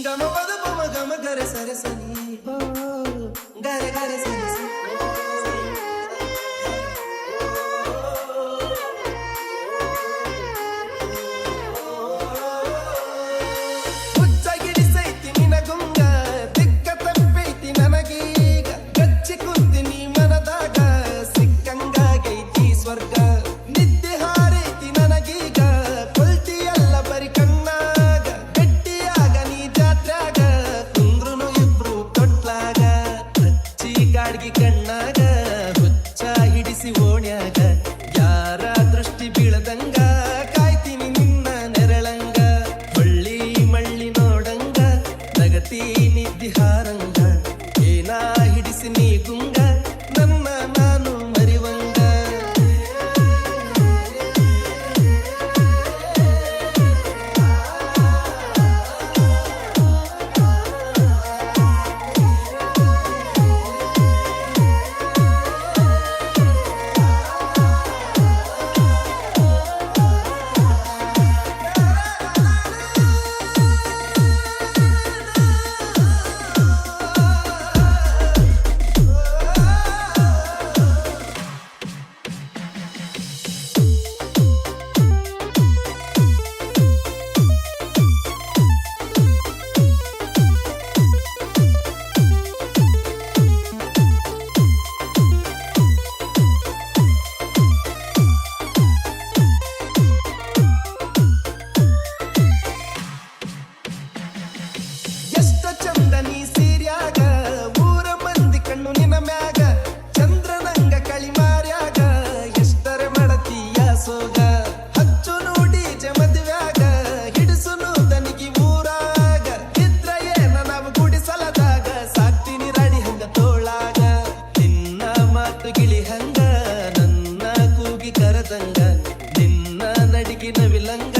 గమ పద గమ గర సరసని. ರಾತ್ರಿ ಬೀಳದಂಗ ಕಾಯ್ತೀನಿ ನಿನ್ನ ನೆರಳಂಗ. ಬಳ್ಳಿ ಮಳ್ಳಿ ನೋಡಂಗ ನಗತಿ ನಿದ್ದಿಹಾರಂಗ. ಏನಾ ಹಿಡಿಸಿ ನೀ ಗುಂಗ ఉన్నతంగా నిన్న నడికిన విలంగా